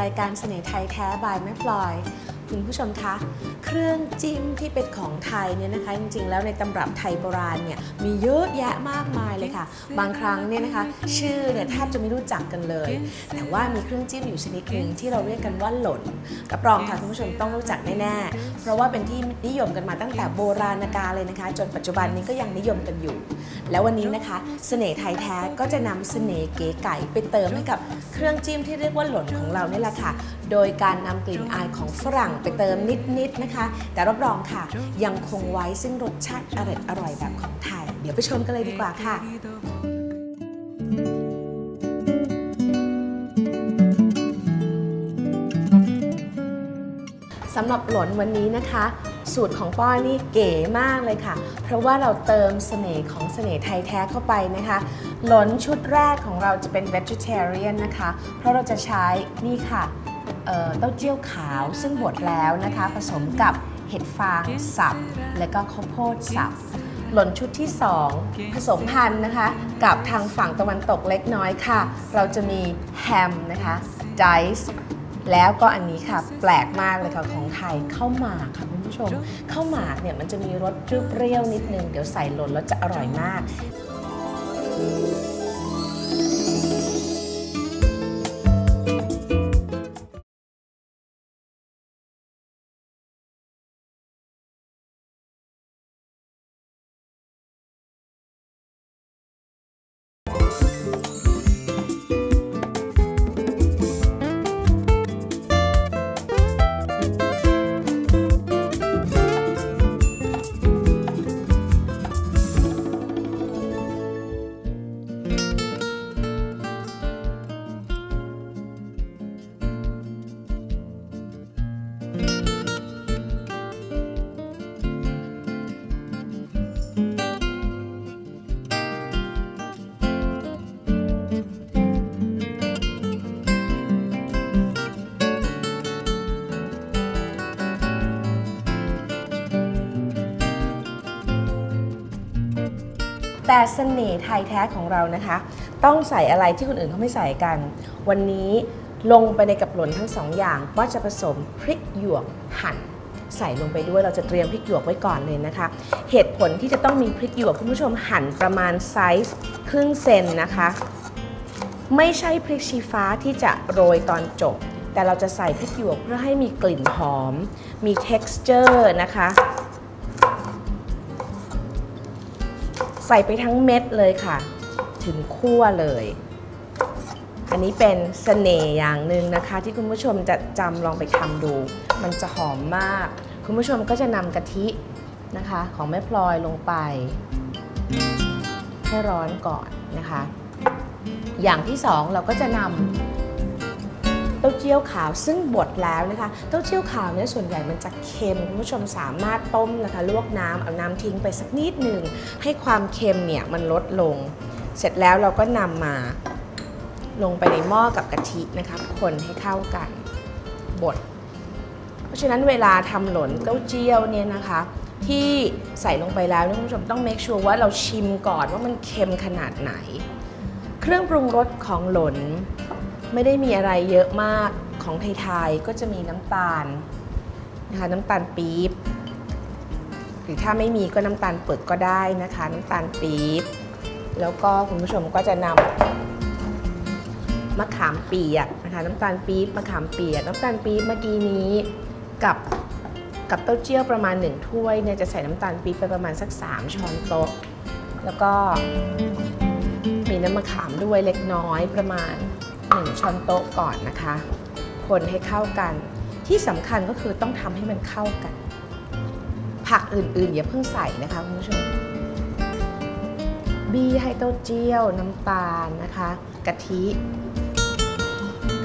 รายการเสน่ห์ไทยแท้บายแม่พลอย คุณผู้ชมคะ เครื่องจิ้มที่เป็นของไทยเนี่ยนะคะ จริงๆ แล้วในตำรับไทยโบราณเนี่ยมีเยอะแยะมากมายเลยค่ะ บางครั้งเนี่ยนะคะ ชื่อเนี่ยแทบจะไม่รู้จักกันเลย แต่ว่ามีเครื่องจิ้มอยู่ชนิดหนึ่งที่เราเรียกกันว่าหล่นกับรองค่ะคุณผู้ชมต้องรู้จักแน่ๆ เพราะว่าเป็นที่นิยมกันมาตั้งแต่โบราณกาลเลยนะคะ จนปัจจุบันนี้ก็ยังนิยมกันอยู่ แล้ววันนี้นะคะเสน่ห์ไทยแท้ก็จะนำเสน่ห์เก๋ไก่ไปเติมให้กับเครื่องจิ้มที่เรียกว่าหล่นของเรานี่แหละค่ะโดยการนำกลิ่นอายของฝรั่งไปเติมนิด ๆ นะคะ แต่รับรองค่ะ ยังคงไว้ซึ่งรสชาติอร่อยอร่อยๆแบบของไทย เดี๋ยวไปชมกันเลยดีกว่าค่ะสำหรับหลนวันนี้นะคะ สูตรของป้อนี่เก๋มากเลยค่ะ เพราะว่าเราเติมเสน่ห์ของเสน่ห์ไทยแท้เข้าไปนะคะ หลนชุดแรกของเราจะเป็น vegetarian นะคะ เพราะเราจะใช้นี่ค่ะ เต้าเจี้ยวขาวซึ่งบดแล้วนะคะ ผสมกับเห็ดฟางสับ และก็ข้าวโพดสับ หล่นชุดที่ 2 ผสมพันธุ์นะคะ กับทางฝั่งตะวันตกเล็กน้อยค่ะ เราจะมีแฮมนะคะไดซ์แล้วก็อันนี้ค่ะแปลกมากเลยค่ะของไทยข้าวหมากค่ะคุณผู้ชมข้าวหมากเนี่ยมันจะมีรสเปรี้ยวๆนิดนึง เดี๋ยวใส่หล่นแล้วจะอร่อยมาก แต่เสน่ห์ไทยแท้ของเรานะคะ ต้องใส่อะไรที่คนอื่นเขาไม่ใส่กัน วันนี้ลงไปในกับหล่นทั้งสองอย่างว่าจะผสมพริกหยวกหั่นใส่ลงไปด้วยเราจะเตรียมพริกหยวกไว้ก่อนเลยนะคะ เหตุผลที่จะต้องมีพริกหยวกคุณผู้ชมหั่นประมาณไซส์ครึ่งเซนนะคะ ไม่ใช่พริกชี้ฟ้าที่จะโรยตอนจบ แต่เราจะใส่พริกหยวกเพื่อให้มีกลิ่นหอม มี texture นะคะ ใส่ไปทั้งเม็ดเลยค่ะ ถึงคั่วเลย อันนี้เป็นเสน่ห์อย่างหนึ่งนะคะ ที่คุณผู้ชมจะจำลองไปทำดู มันจะหอมมาก คุณผู้ชมก็จะนำกะทินะคะ ของแม่พลอยลงไป ให้ร้อนก่อนนะคะ อย่างที่สองเราก็จะนำ ต้าเจี้ยวขาวซึ่งบดแล้วนะคะเต้าเจี้ยวขาวเนี่ยส่วนใหญ่มันจะเค็มคุณผู้ชมสามารถต้มนะคะลวกน้ำเอาน้ำทิ้งไปสักนิดหนึ่งให้ความเค็มเนี่ยมันลดลง เสร็จแล้วเราก็นำมาลงไปในหม้อกับกะทินะคะคนให้เข้ากันบดเพราะฉะนั้นเวลาทำหลนเต้าเจี้ยวเนี่ยนะคะที่ใส่ลงไปแล้วคุณผู้ชมต้อง make sure ว่าเราชิมก่อนว่ามันเค็มขนาดไหน เครื่องปรุงรสของหลน ไม่ได้มีอะไรเยอะมากของไทยๆก็จะมีน้ำตาลนะคะน้ำตาลปี๊บหรือถ้าไม่มีก็น้ำตาลเปลือกก็ได้นะคะ น้ำตาลปี๊บแล้วก็คุณผู้ชมก็จะนำมะขามเปียกนะคะน้ำตาลปี๊บมะขามเปียกน้ำตาลปี๊บเมื่อกี้นี้กับกับเต้าเจี้ยวประมาณ 1 ถ้วยเนี่ยจะใส่น้ำตาลปี๊บไปประมาณสัก 3 ช้อนโต๊ะ แล้วก็มีน้ำมะขามด้วยเล็กน้อยประมาณ 1 ช้อนโต๊ะก่อนนะคะ คนให้เข้ากัน ที่สำคัญก็คือต้องทำให้มันเข้ากัน ผักอื่นๆอย่าเพิ่งใส่นะคะคุณผู้ชม บี้ให้เต้าเจี้ยว น้ำตาลนะคะ กะทิ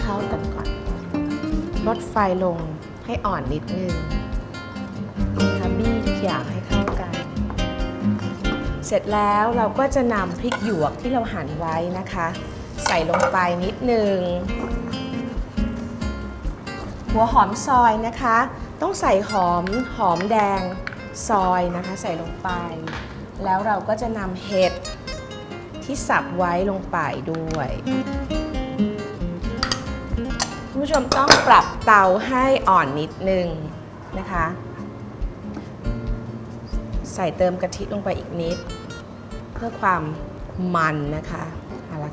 เข้ากันก่อน ลดไฟลงให้อ่อนนิดนึงนะคะบี้ทุกอย่างให้เข้ากันเสร็จแล้วเราก็จะนำพริกหยวกที่เราหั่นไว้นะคะ ใส่ลงไปนิดนึง หัวหอมซอยนะคะ ต้องใส่หอมหอมแดงซอยนะคะ ใส่ลงไป แล้วเราก็จะนำเห็ดที่สับไว้ลงไปด้วยคุณผู้ชมต้องปรับเตาให้อ่อนนิดนึงนะคะ ใส่เติมกะทิลงไปอีกนิด เพื่อความมันนะคะเอาละ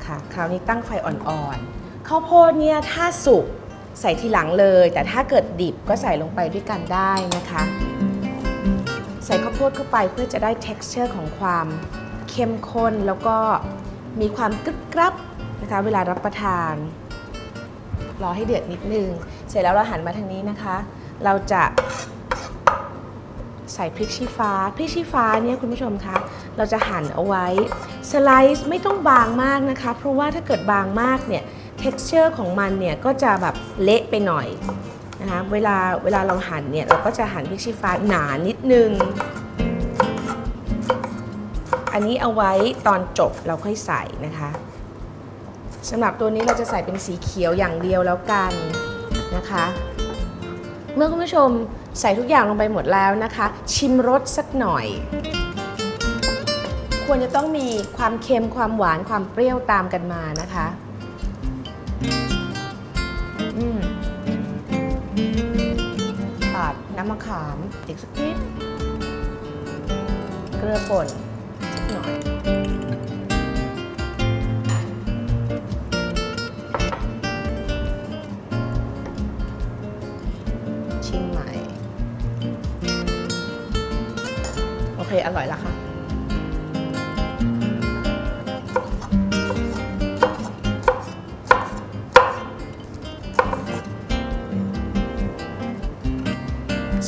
ค่ะ คราวนี้ตั้งไฟอ่อนๆข้าวโพดเนี่ยถ้าสุกใส่ทีหลังเลย แต่ถ้าเกิดดิบก็ใส่ลงไปด้วยกันได้นะคะ ใส่ข้าวโพดเข้าไปเพื่อจะได้ texture ของความเข้มข้นแล้วก็มีความกรึบกรับนะคะเวลารับประทาน รอให้เดือดนิดนึง เสร็จแล้วเราหันมาทางนี้นะคะ เราจะ ส่พริกชี้ฟ้า พริกชี้ฟ้าเนี่ยคุณผู้ชมคะ เราจะหั่นเอาไว้ สไลซ์ไม่ต้องบางมากนะคะ เพราะว่าถ้าเกิดบางมากเนี่ย texture ของมันเนี่ยก็จะแบบเละไปหน่อยนะคะเวลาเวลาเราหั่นเนี่ยเราก็จะหั่นพริกชี้ฟ้าหนานิดนึง อันนี้เอาไว้ตอนจบเราค่อยใส่นะคะสำหรับตัวนี้เราจะใส่เป็นสีเขียวอย่างเดียวแล้วกันนะคะ เมื่อคุณผู้ชม ใส่ทุกอย่างลงไปหมดแล้วนะคะ ชิมรสสักหน่อย ควรจะต้องมีความเค็มความหวานความเปรี้ยวตามกันมานะคะขาดน้ำมะขามอีกสักนิดเกลือป่น อร่อยละค่ะ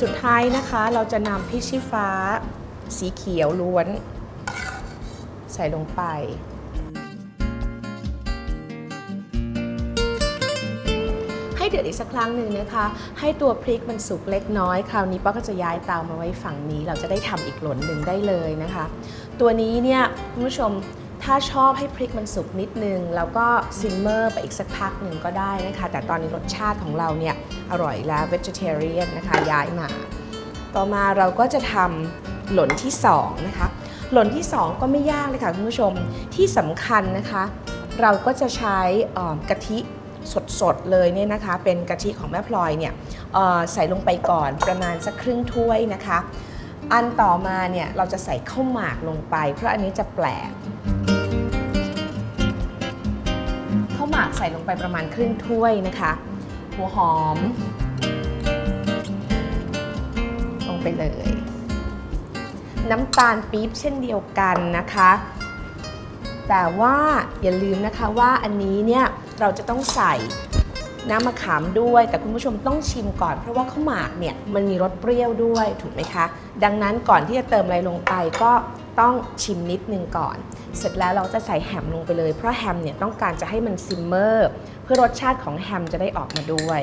สุดท้ายนะคะเราจะนำพริกชี้ฟ้าสีเขียวล้วน ใส่ลงไป เดือดอีกสักครั้งหนึ่งนะคะ ให้ตัวพริกมันสุกเล็กน้อย คราวนี้ป้าก็จะย้ายเตามาไว้ฝั่งนี้ เราจะได้ทำอีกหล่นหนึ่งได้เลยนะคะ ตัวนี้เนี่ยคุณผู้ชมถ้าชอบให้พริกมันสุกนิดนึง แล้วก็ซิมเมอร์ไปอีกสักพักหนึ่งก็ได้นะคะ แต่ตอนนี้รสชาติของเราเนี่ยอร่อยแล้ว vegetarian นะคะย้ายมา ต่อมาเราก็จะทำหล่นที่2นะคะหล่นที่ 2 ก็ไม่ยากเลยค่ะคุณผู้ชมที่สำคัญนะคะ เราก็จะใช้กะทิ สดๆเลยเนี่ยนะคะเป็นกะทิของแม่พลอยเนี่ยใส่ลงไปก่อนประมาณสักครึ่งถ้วยนะคะ อันต่อมาเนี่ยเราจะใส่ข้าวหมากลงไป เพราะอันนี้จะแปลกข้าวหมากใส่ลงไปประมาณครึ่งถ้วยนะคะ หัวหอม ลงไปเลย น้ำตาลปี๊บเช่นเดียวกันนะคะ แต่ว่าอย่าลืมนะคะว่าอันนี้เนี่ยเราจะต้องใส่น้ำมะขามด้วย แต่คุณผู้ชมต้องชิมก่อนเพราะว่าข้าวหมากเนี่ยมันมีรสเปรี้ยวด้วยถูกไหมคะ ดังนั้นก่อนที่จะเติมอะไรลงไปก็ต้องชิมนิดนึงก่อน เสร็จแล้วเราจะใส่แฮมลงไปเลย เพราะแฮมเนี่ยต้องการจะให้มันซิมเมอร์เพื่อรสชาติของแฮมจะได้ออกมาด้วย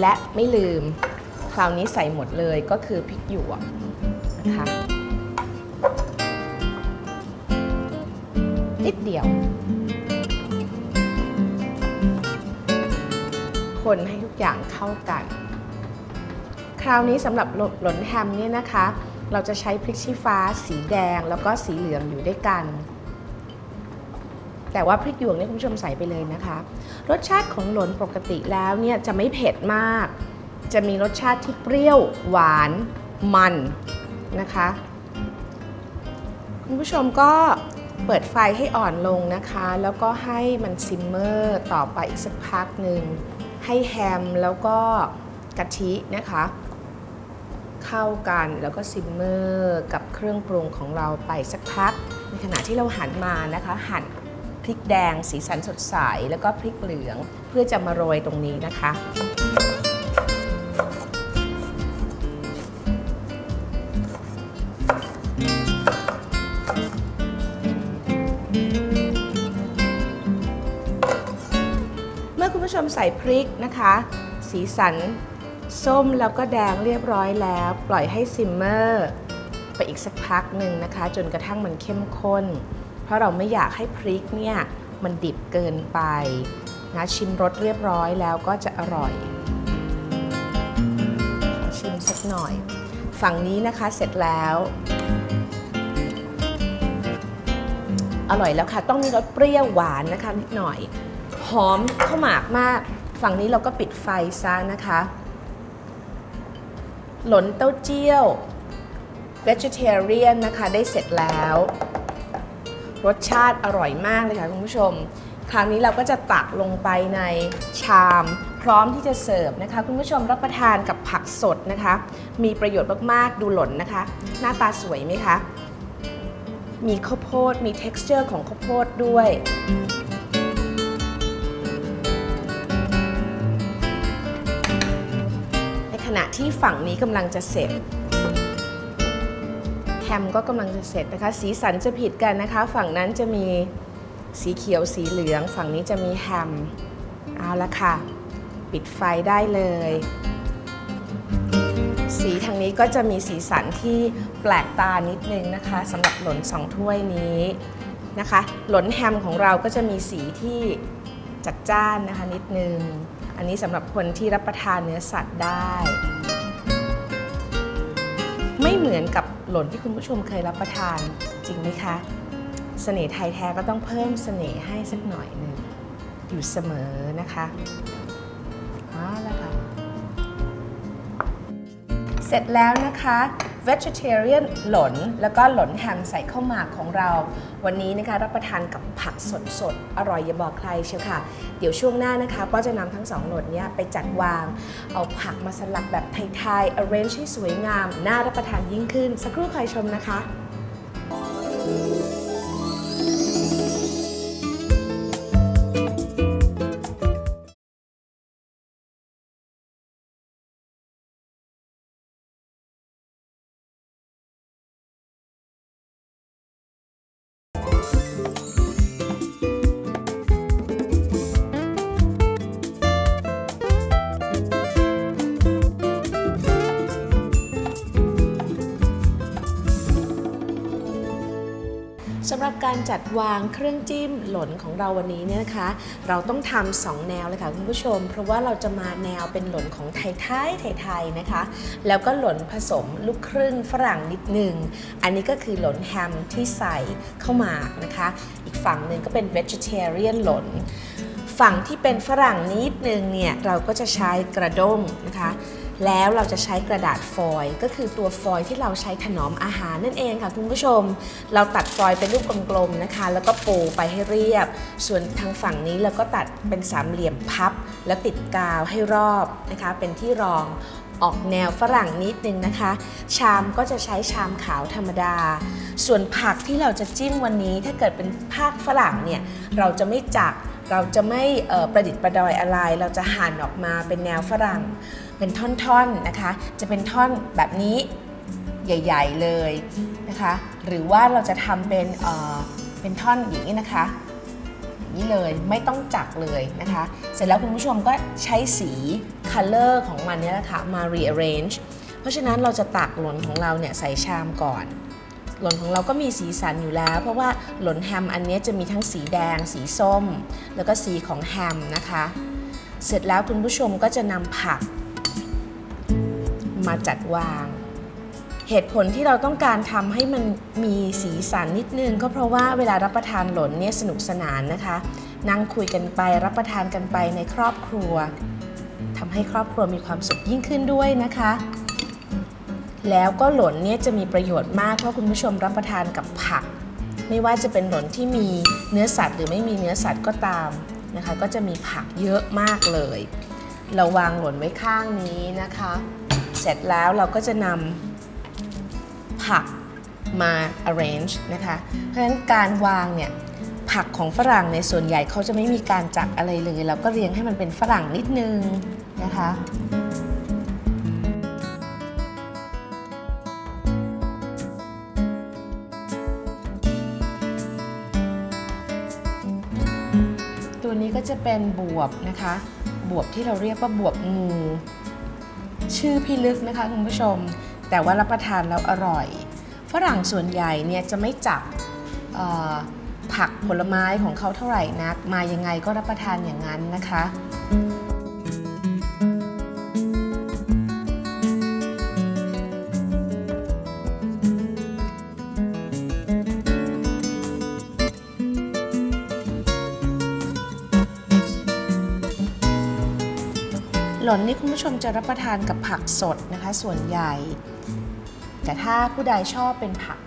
และไม่ลืม คราวนี้ใส่หมดเลยก็คือพริกหยวกนะคะ นิดเดียว คนให้ทุกอย่างเข้ากัน คราวนี้สำหรับหลนแฮมเนี่ยนะคะ เราจะใช้พริกชี้ฟ้า สีแดงแล้วก็สีเหลืองอยู่ด้วยกัน แต่ว่าพริกหยวกเนี่ยคุณผู้ชมใส่ไปเลยนะคะ รสชาติของหลนปกติแล้วเนี่ยจะไม่เผ็ดมาก จะมีรสชาติที่เปรี้ยว หวาน มันนะคะ คุณผู้ชมก็ เปิดไฟให้อ่อนลงนะคะ แล้วก็ให้มันซิมเมอร์ต่อไปอีกสักพักหนึ่ง ให้แฮมแล้วก็กะทินะคะ เข้ากันแล้วก็ซิมเมอร์กับเครื่องปรุงของเราไปสักพัก ในขณะที่เราหันมานะคะ หั่นพริกแดงสีสันสดใส แล้วก็พริกเหลือง เพื่อจะมาโรยตรงนี้นะคะ ผู้ชมใส่พริกนะคะ สีสันส้มแล้วก็แดงเรียบร้อยแล้ว ปล่อยให้ซิมเมอร์ไปอีกสักพักหนึ่งนะคะ จนกระทั่งมันเข้มข้น เพราะเราไม่อยากให้พริกเนี่ยมันดิบเกินไปนะชิมรสเรียบร้อยแล้วก็จะอร่อยขอชิมสักหน่อย ฝั่งนี้นะคะเสร็จแล้ว อร่อยแล้วค่ะ ต้องมีรสเปรี้ยวหวานนะคะนิดหน่อย หอมข้าวหมากมาก ฝั่งนี้เราก็ปิดไฟซะนะคะ หลนเต้าเจี้ยว vegetarian นะคะได้เสร็จแล้ว รสชาติอร่อยมากเลยค่ะคุณผู้ชม คราวนี้เราก็จะตักลงไปในชาม พร้อมที่จะเสิร์ฟนะคะ คุณผู้ชมรับประทานกับผักสดนะคะ มีประโยชน์มากๆดูหล่นนะคะ หน้าตาสวยไหมคะ มีข้าวโพดมี texture ของข้าวโพดด้วย ณะที่ฝั่งนี้กำลังจะเสร็จแฮมก็กำลังจะเสร็จนะคะ สีสันจะผิดกันนะคะ ฝั่งนั้นจะมีสีเขียวสีเหลือง ฝั่งนี้จะมีแฮมเอาละค่ะ ปิดไฟได้เลย สีทางนี้ก็จะมีสีสันที่แปลกตานิดนึงนะคะสำหรับหลนสองถ้วยนี้นะคะ หลนแฮมของเราก็จะมีสีที่จัดจ้านนะคะนิดนึง อันนี้สำหรับคนที่รับประทานเนื้อสัตว์ได้ ไม่เหมือนกับหล่นที่คุณผู้ชมเคยรับประทานจริงไหมคะเสน่ห์ไทยแท้ก็ต้องเพิ่มเสน่ห์ให้สักหน่อยหนึ่งอยู่เสมอนะคะเอและค่ะ เสร็จแล้วนะคะ vegetarian หลน แล้วก็หลนแฮมใส่ข้าวหมากของเรา วันนี้นะคะรับประทานกับผักสดๆ อร่อยอย่าบอกใครเชียวค่ะ เดี๋ยวช่วงหน้านะคะก็จะนำทั้งสองหลนเนี้ยไปจัดวาง เอาผักมาสลับแบบไทยๆ arrange ให้สวยงาม น่ารับประทานยิ่งขึ้น สักครู่คอยชมนะคะ การจัดวางเครื่องจิ้มหล่นของเราวันนี้เนี่ยนะคะ เราต้องทำสองแนวเลยค่ะคุณผู้ชม เพราะว่าเราจะมาแนวเป็นหล่นของไทยไทยไทยๆนะคะ แล้วก็หล่นผสมลูกครึ่งฝรั่งนิดหนึ่งอันนี้ก็คือหล่นแฮมที่ใส่เข้ามานะคะ อีกฝั่งหนึ่งก็เป็น vegetarian หล่นฝั่งที่เป็นฝรั่งนิดนึงเนี่ยเราก็จะใช้กระด้งนะคะ แล้วเราจะใช้กระดาษฟอยล์ก็คือตัวฟอยล์ที่เราใช้ถนอมอาหารนั่นเองค่ะคุณผู้ชม เราตัดฟอยล์เป็นรูปกลมๆนะคะ แล้วก็ปูไปให้เรียบ ส่วนทางฝั่งนี้เราก็ตัดเป็นสามเหลี่ยมพับ แล้วติดกาวให้รอบนะคะ เป็นที่รองออกแนวฝรั่งนิดนึงนะคะ ชามก็จะใช้ชามขาวธรรมดา ส่วนผักที่เราจะจิ้มวันนี้ถ้าเกิดเป็นภาคฝรั่งเนี่ยเราจะไม่จักเราจะไม่ประดิษฐ์ประดอยอะไร เราจะหั่นออกมาเป็นแนวฝรั่ง เป็นท่อนๆนะคะ จะเป็นท่อนแบบนี้ใหญ่ๆเลยนะคะ หรือว่าเราจะทำเป็นเเป็นท่อนอย่างนี้นะคะอย่างนี้เลยไม่ต้องจักเลยนะคะ เสร็จแล้วคุณผู้ชมก็ใช้สี color ของมันเนี่ยนะคะมา rearrange เพราะฉะนั้นเราจะตักหล่นของเราเนี่ยใส่ชามก่อน หล่นของเราก็มีสีสันอยู่แล้ว เพราะว่าหล่นแฮมอันนี้จะมีทั้งสีแดง สีส้ม แล้วก็สีของแฮมนะคะ เสร็จแล้วคุณผู้ชมก็จะนำผัก มาจัดวาง เหตุผลที่เราต้องการทำให้มันมีสีสันนิดนึง ก็เพราะว่าเวลารับประทานหล่นเนี่ยสนุกสนานนะคะ นั่งคุยกันไปรับประทานกันไปในครอบครัวทำให้ครอบครัวมีความสุขยิ่งขึ้นด้วยนะคะ แล้วก็หล่นเนี่ยจะมีประโยชน์มากเพราะคุณผู้ชมรับประทานกับผัก ไม่ว่าจะเป็นหล่นที่มีเนื้อสัตว์หรือไม่มีเนื้อสัตว์ก็ตามนะคะ ก็จะมีผักเยอะมากเลยเราวางหล่นไว้ข้างนี้นะคะ สร็จแล้วเราก็จะนำผักมา arrange นะคะ เพราะฉะนั้นการวางเนี่ยผักของฝรั่งในส่วนใหญ่เขาจะไม่มีการจักอะไรเลย เราก็เรียงให้มันเป็นฝรั่งนิดนึงนะคะตัวนี้ก็จะเป็นบวบนะคะ บวบที่เราเรียกว่าบวบงู ชื่อพี่ลึกนะคะคุณผู้ชม แต่ว่ารับประทานแล้วอร่อย ฝรั่งส่วนใหญ่เนี่ยจะไม่จับผักผลไม้ของเขาเท่าไหร่นัก มายังไงก็รับประทานอย่างนั้นนะคะ นนี่คุณผู้ชมจะรับประทานกับผักสดนะคะส่วนใหญ่ แต่ถ้าผู้ใดชอบเป็นผัก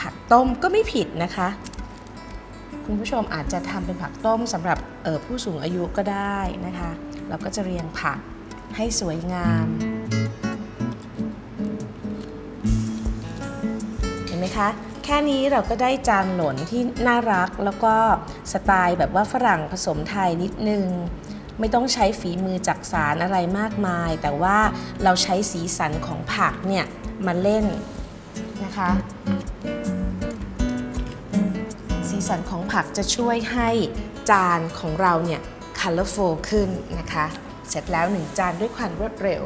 ผักต้มก็ไม่ผิดนะคะ คุณผู้ชมอาจจะทำเป็นผักต้มสำหรับผู้สูงอายุก็ได้นะคะ เราก็จะเรียงผักให้สวยงามเห็นไหมคะแค่นี้เราก็ได้จานหล่นที่น่ารักแล้วก็สไตล์แบบว่าฝรั่งผสมไทยนิดนึง ไม่ต้องใช้ฝีมือจักสารอะไรมากมาย แต่ว่าเราใช้สีสันของผักเนี่ยมาเล่นนะคะ สีสันของผักจะช่วยให้จานของเราเนี่ย colorful ขึ้นนะคะ เสร็จแล้วหนึ่งจานด้วยความรวดเร็ว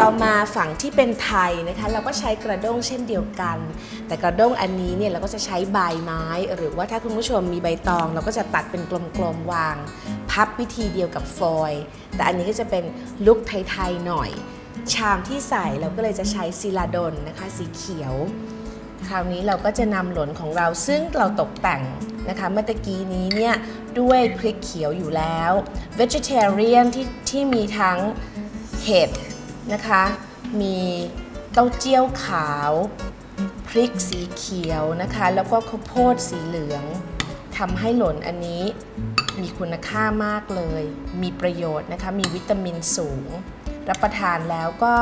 ต่อมาฝั่งที่เป็นไทยนะคะเราก็ใช้กระด้งเช่นเดียวกัน แต่กระด้งอันนี้เนี่ยเราก็จะใช้ใบไม้ หรือว่าถ้าคุณผู้ชมมีใบตอง เราก็จะตัดเป็นกลมๆวาง พับวิธีเดียวกับฟอยล์แต่อันนี้ก็จะเป็นลุคไทยๆหน่อย ชามที่ใส่เราก็เลยจะใช้ซิลาดนนะคะสีเขียว คราวนี้เราก็จะนำหลนของเราซึ่งเราตกแต่งนะคะเมื่อกี้นี้เนี่ยด้วยพริกเขียวอยู่แล้ว vegetarian ที่ที่มีทั้งเห็ด นะคะ มีเต้าเจี้ยวขาว พริกสีเขียวนะคะ แล้วก็ข้าวโพดสีเหลืองทำให้หล่นอันนี้มีคุณค่ามากเลย มีประโยชน์นะคะ มีวิตามินสูง รับประทานแล้วก็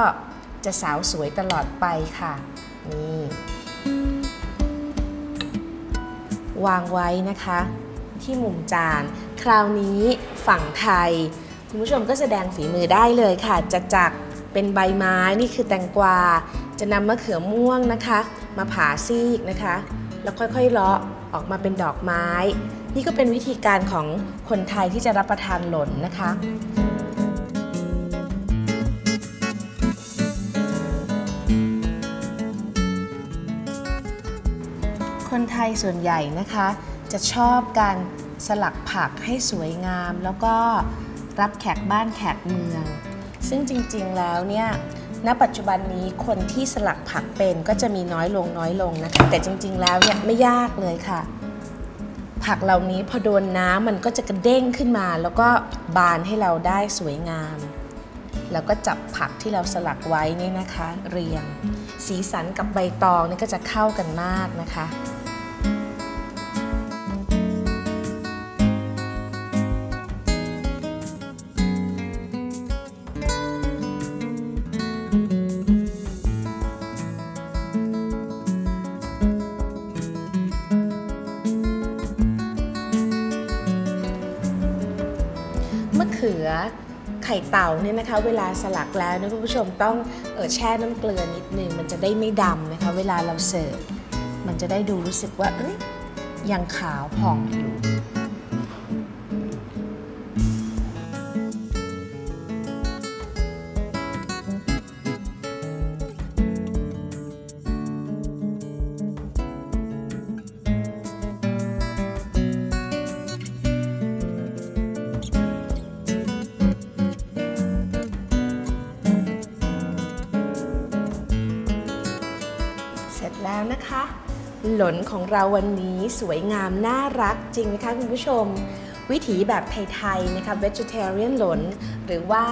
จะสาวสวยตลอดไปค่ะ นี่ วางไว้นะคะ ที่มุมจาน คราวนี้ฝั่งไทย คุณผู้ชมก็แสดงฝีมือได้เลยค่ะจะจัก เป็นใบไม้นี่คือแตงกวา จะนำมะเขือม่วงนะคะ มาผ่าซีกนะคะ แล้วค่อยๆเลาะออกมาเป็นดอกไม้ นี่ก็เป็นวิธีการของคนไทยที่จะรับประทานหล่นนะคะคนไทยส่วนใหญ่นะคะ จะชอบการสลักผักให้สวยงาม แล้วก็รับแขกบ้านแขกเมือง ซึ่งจริงๆแล้วเนี่ยณปัจจุบันนี้คนที่สลักผักเป็นก็จะมีน้อยลงน้อยลงนะคะ แต่จริง ๆ แล้วเนี่ยไม่ยากเลยค่ะ ผักเหล่านี้พอโดนน้ำมันก็จะกระเด้งขึ้นมา แล้วก็บานให้เราได้สวยงาม แล้วก็จับผักที่เราสลักไว้นี่นะคะ เรียง สีสันกับใบตองนี่ก็จะเข้ากันมากนะคะ ไข่เต่าเนี่ยนะคะ เวลาสลักแล้วนะคุณผู้ชมต้องเออแช่น้ำเกลือนิดนึงมันจะได้ไม่ดำนะคะ เวลาเราเสิร์ฟมันจะได้ดูรู้สึกว่าเอ้ยยังขาวผ่องอยู่ หลนของเราวันนี้สวยงามน่ารักจริงนะคะคุณผู้ชม วิถีแบบไทยๆนะคะ vegetarian หลน หรือว่า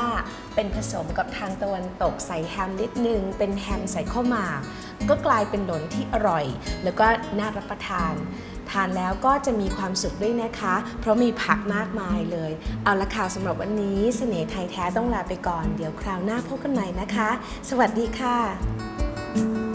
เป็นผสมกับทางตะวันตกใส่แฮมนิดนึง เป็นแฮมใส่ข้าวหมากก็กลายเป็นหลนที่อร่อย แล้วก็น่ารับประทาน ทานแล้วก็จะมีความสุขด้วยนะคะ เพราะมีผักมากมายเลย เอาละค่ะสำหรับวันนี้เสน่ห์ไทยแท้ต้องลาไปก่อน เดี๋ยวคราวหน้าพบกันใหม่นะคะ สวัสดีค่ะ